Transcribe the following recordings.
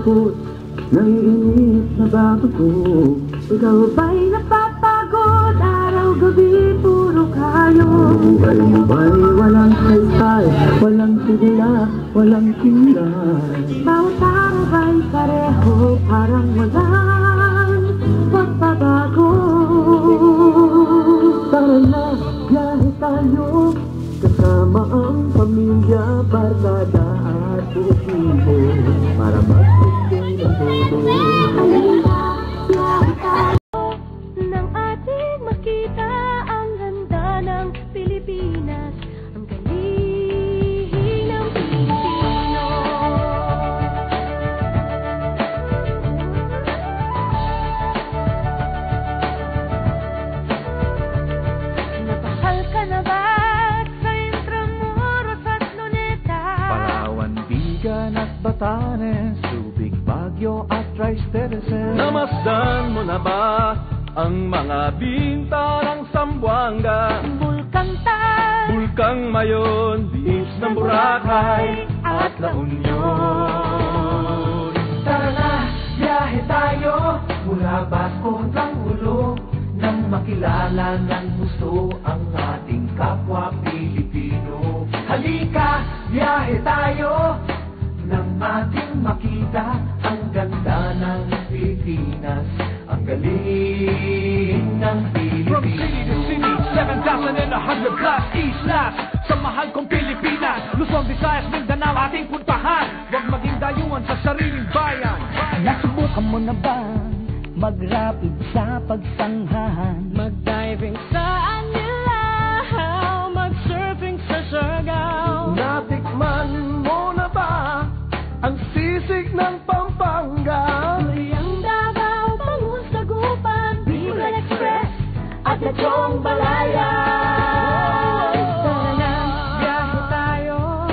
lungkot. Nanginip na bago ko. Ikaw ba'y napapagod? Araw gabi puro kayo. Oh, Alam mo ba'y walang saysay Walang sigla, walang kilay Bawat araw ba'y pareho Parang walang pagbabago? Tara na, biyahe tayo. Kesamaang pamilya, barkada at bukipo Para magpigil ng tulong Batanes Subic, Baguio at Rice Terraces Namasdan mo na ba ang mga binta ng Sambuanga? Bulkang Tal Bulkang Mayon, Beach ng Boracay at La Union. Tara na, biyahe tayo Mula Basco hanggang ulo Nang makilala ng gusto ang ating kapwa Pilipino Halika, biyahe tayo Nang ating makita ang ganda ng Pilipinas. Ang galing ng From city to city, 7,100 plus islas. Sa mahal kong Pilipinas Luzon, Visayas, Mindanao ating puntahan. Huwag maging dayuhan sa sariling bayan. Nasubukan mo na ba Mag-rapid sa pagsanghahan? Mag-diving sa Anilaw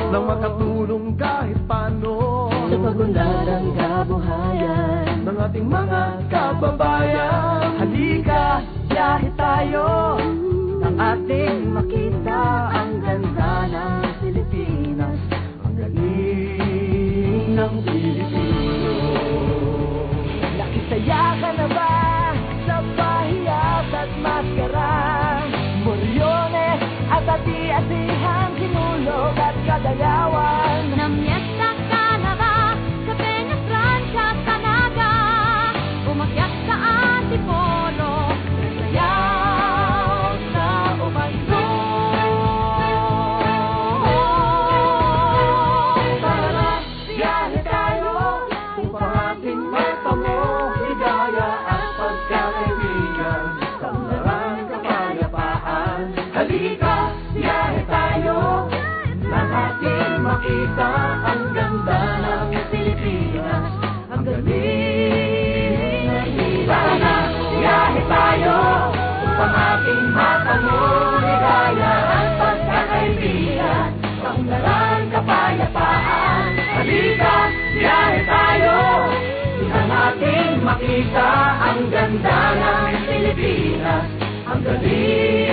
Nang makatulong kahit paano. Sa pagunlad ng kabuhayan. Ng ating mga kababayan. Halika, biyahe tayo. Nang ating makita ang ganda ng Pilipinas. Ang galing ng Pilipino makita Ang ganda ng Pilipinas. Ang galing